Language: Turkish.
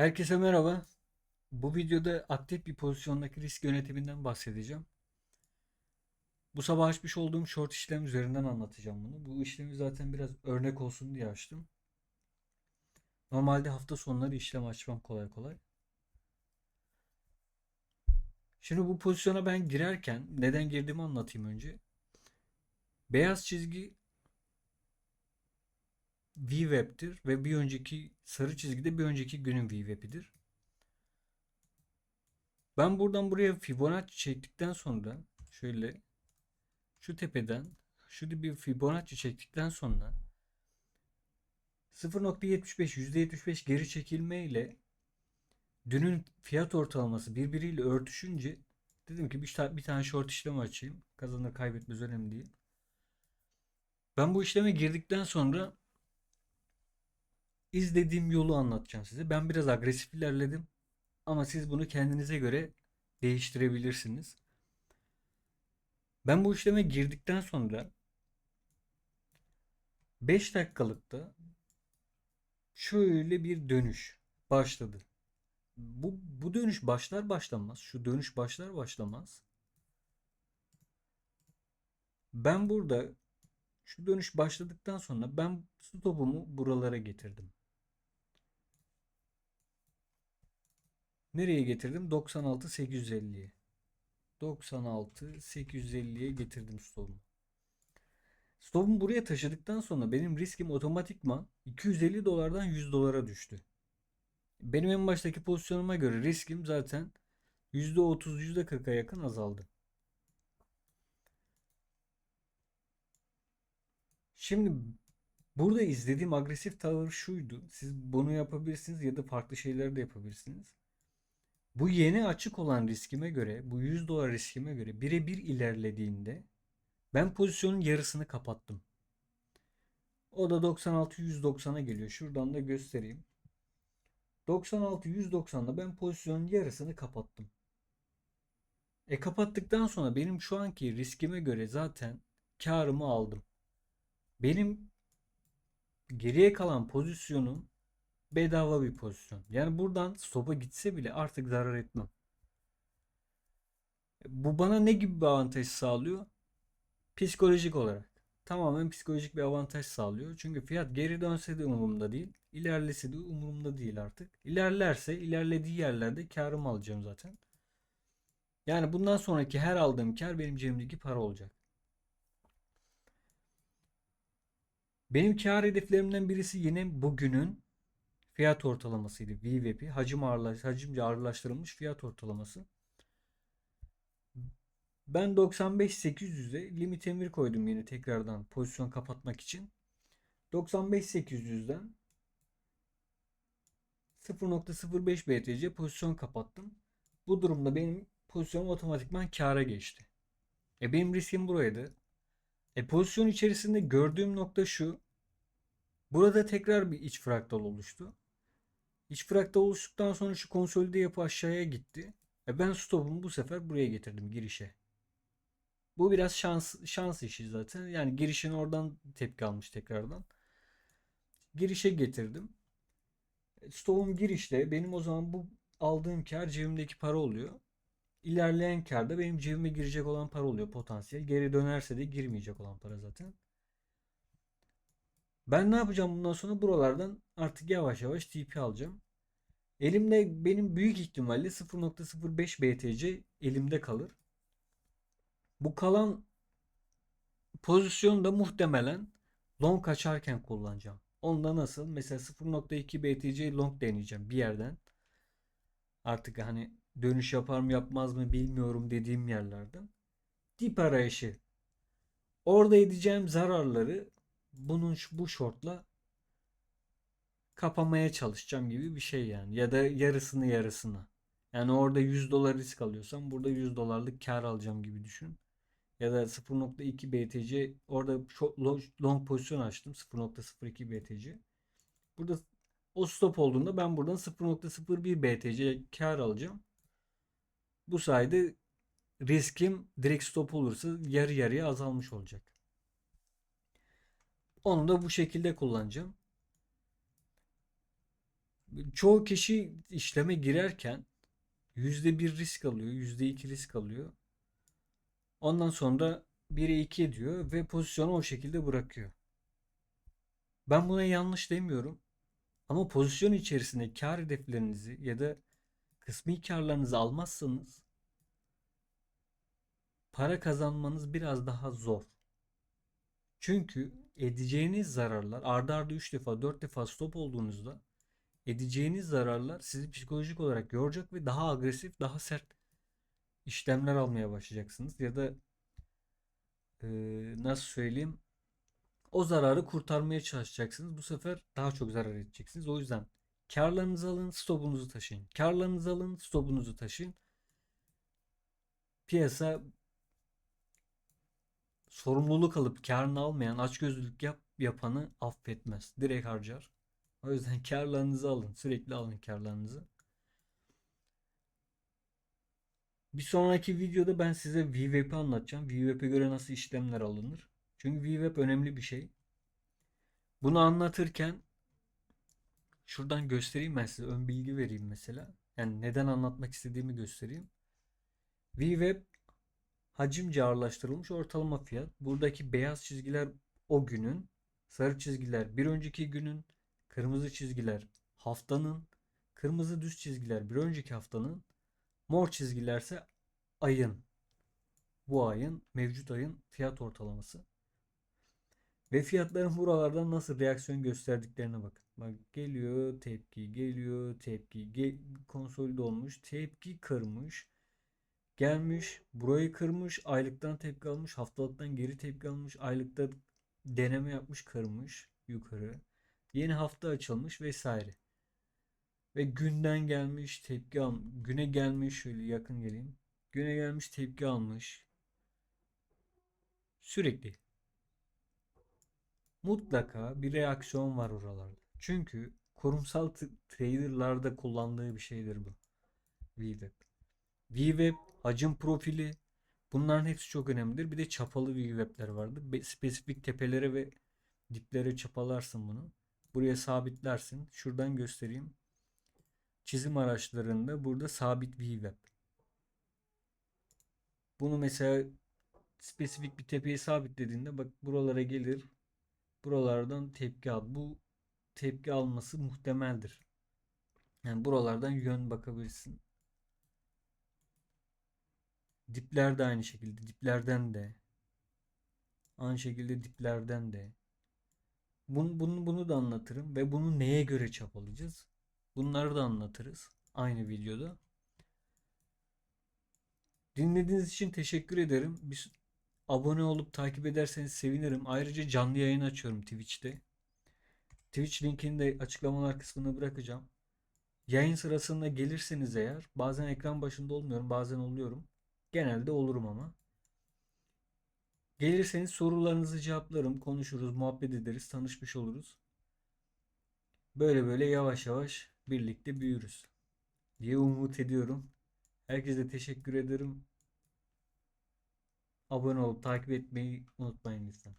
Herkese merhaba. Bu videoda aktif bir pozisyondaki risk yönetiminden bahsedeceğim. Bu sabah açmış olduğum short işlem üzerinden anlatacağım bunu. Bu işlemi zaten biraz örnek olsun diye açtım. Normalde hafta sonları işlem açmam kolay kolay. Şimdi bu pozisyona ben girerken neden girdiğimi anlatayım önce. Beyaz çizgi VWAP'tir ve bir önceki sarı çizgi de bir önceki günün VWAP'idir. Ben buradan buraya Fibonacci çektikten sonra şöyle şu tepeden şu bir Fibonacci çektikten sonra 0.75 %75 geri çekilme ile dünün fiyat ortalaması birbiriyle örtüşünce dedim ki bir, bir tane short işlemi açayım. Kazanır kaybetmez önemli değil. Ben bu işleme girdikten sonra izlediğim yolu anlatacağım size. Ben biraz agresif ilerledim ama siz bunu kendinize göre değiştirebilirsiniz. Ben bu işleme girdikten sonra 5 dakikalıkta şöyle bir dönüş başladı. Bu, bu dönüş başlar başlamaz, şu dönüş başlar başlamaz. Ben burada şu dönüş başladıktan sonra ben stopumu buralara getirdim. Nereye getirdim? 96 850'ye. 96 850'ye getirdim stopumu. Stopumu buraya taşıdıktan sonra benim riskim otomatikman 250 dolardan 100 dolara düştü. Benim en baştaki pozisyonuma göre riskim zaten %30 %40'a yakın azaldı. Şimdi burada izlediğim agresif tavır şuydu. Siz bunu yapabilirsiniz ya da farklı şeyler de yapabilirsiniz. Bu yeni açık olan riskime göre, bu 100 dolar riskime göre birebir ilerlediğinde ben pozisyonun yarısını kapattım. O da 96-190'a geliyor. Şuradan da göstereyim. 96-190'da ben pozisyonun yarısını kapattım. E kapattıktan sonra benim şu anki riskime göre zaten karımı aldım. Benim geriye kalan pozisyonum bedava bir pozisyon. Yani buradan stopa gitse bile artık zarar etmem. Bu bana ne gibi bir avantaj sağlıyor? Psikolojik olarak. Tamamen psikolojik bir avantaj sağlıyor. Çünkü fiyat geri dönse de umurumda değil. ilerlese de umurumda değil artık. İlerlerse ilerlediği yerlerde karımı alacağım zaten. Yani bundan sonraki her aldığım kar benim cebimdeki para olacak. Benim kar hedeflerimden birisi yine bugünün fiyat ortalamasıydı. VWP hacim ağırlaş, hacimce ağırlaştırılmış fiyat ortalaması. Ben 95-800'e limit emir koydum yine tekrardan pozisyon kapatmak için. 95-800'den 0.05 BTC pozisyon kapattım. Bu durumda benim pozisyonum otomatikman kâra geçti. E benim riskim buraydı. E pozisyon içerisinde gördüğüm nokta şu. Burada tekrar bir iç fraktal oluştu. İç fraktal oluştuktan sonra şu konsolide yapı aşağıya gitti. E ben stopumu bu sefer buraya getirdim girişe. Bu biraz şans şans işi zaten. Yani girişin oradan tepki almış tekrardan. Girişe getirdim. E, Stopum girişte benim o zaman bu aldığım kar cebimdeki para oluyor. İlerleyen kar da benim cebime girecek olan para oluyor potansiyel. Geri dönerse de girmeyecek olan para zaten. Ben ne yapacağım bundan sonra buralardan artık yavaş yavaş TP alacağım. Elimde benim büyük ihtimalle 0.05 BTC elimde kalır. Bu kalan pozisyonu da muhtemelen long açarken kullanacağım. Onda nasıl? Mesela 0.2 BTC long deneyeceğim bir yerden. Artık hani dönüş yapar mı yapmaz mı bilmiyorum dediğim yerlerden. Dip arayışı. Orada edeceğim zararları bunun bu shortla kapamaya çalışacağım gibi bir şey yani. Ya da yarısını yarısına. Yani orada 100 dolar risk alıyorsam burada 100 dolarlık kar alacağım gibi düşün. Ya da 0.2 BTC orada long pozisyon açtım 0.02 BTC. Burada o stop olduğunda ben buradan 0.01 BTC kar alacağım. Bu sayede riskim direkt stop olursa yarı yarıya azalmış olacak. Onu da bu şekilde kullanacağım. çoğu kişi işleme girerken %1 risk alıyor, %2 risk alıyor. Ondan sonra 1'e 2 diyor ve pozisyonu o şekilde bırakıyor. Ben buna yanlış demiyorum. Ama pozisyon içerisinde kar hedeflerinizi ya da kısmi karlarınızı almazsanız para kazanmanız biraz daha zor. Çünkü edeceğiniz zararlar ardı ardı 3 defa 4 defa stop olduğunuzda edeceğiniz zararlar sizi psikolojik olarak yoracak ve daha agresif daha sert işlemler almaya başlayacaksınız. Ya da e, nasıl söyleyeyim o zararı kurtarmaya çalışacaksınız. Bu sefer daha çok zarar edeceksiniz. O yüzden karlarınızı alın, stopunuzu taşıyın. Karlarınızı alın, stopunuzu taşıyın. Piyasa sorumluluk alıp karını almayan, açgözlülük yap, yapanı affetmez. Direkt harcar. O yüzden karlarınızı alın. Sürekli alın karlarınızı. Bir sonraki videoda ben size VWAP'i anlatacağım. VWAP'e göre nasıl işlemler alınır. Çünkü VWAP önemli bir şey. Bunu anlatırken şuradan göstereyim ben size. Ön bilgi vereyim mesela. Yani neden anlatmak istediğimi göstereyim. VWAP hacimce ağırlaştırılmış ortalama fiyat. Buradaki beyaz çizgiler o günün, sarı çizgiler bir önceki günün, kırmızı çizgiler haftanın, kırmızı düz çizgiler bir önceki haftanın, mor çizgilerse ayın. Bu ayın, mevcut ayın fiyat ortalaması. Ve fiyatların buralardan nasıl reaksiyon gösterdiklerine bakın. Bak geliyor tepki, geliyor tepki, gel, konsolide olmuş, tepki kırmış, gelmiş, burayı kırmış, aylıktan tepki almış, haftalıktan geri tepki almış, aylıkta deneme yapmış, kırmış yukarı. Yeni hafta açılmış vesaire. Ve günden gelmiş, tepki al, güne gelmiş, şöyle yakın geleyim. Güne gelmiş, tepki almış. Sürekli mutlaka bir reaksiyon var oralarda. Çünkü kurumsal traderlarda kullandığı bir şeydir bu. VWAP. VWAP, hacim profili bunların hepsi çok önemlidir. Bir de çapalı VWAP'ler vardır. Be- spesifik tepelere ve diplere çapalarsın bunu. Buraya sabitlersin. Şuradan göstereyim. Çizim araçlarında burada sabit VWAP. Bunu mesela spesifik bir tepeye sabitlediğinde bak buralara gelir buralardan tepki al. Bu tepki alması muhtemeldir. Yani buralardan yön bakabilirsin. Dipler de aynı şekilde. Diplerden de. Aynı şekilde diplerden de. Bunu, bunu, bunu da anlatırım. Ve bunu neye göre çapalayacağız? Bunları da anlatırız. Aynı videoda. Dinlediğiniz için teşekkür ederim. Bir abone olup takip ederseniz sevinirim. Ayrıca canlı yayın açıyorum Twitch'te. Twitch linkini de açıklamalar kısmına bırakacağım. Yayın sırasında gelirseniz eğer bazen ekran başında olmuyorum bazen oluyorum. Genelde olurum ama. Gelirseniz sorularınızı cevaplarım, konuşuruz, muhabbet ederiz, tanışmış oluruz. Böyle böyle yavaş yavaş birlikte büyürüz diye umut ediyorum. Herkese teşekkür ederim. Abone olup takip etmeyi unutmayın lütfen.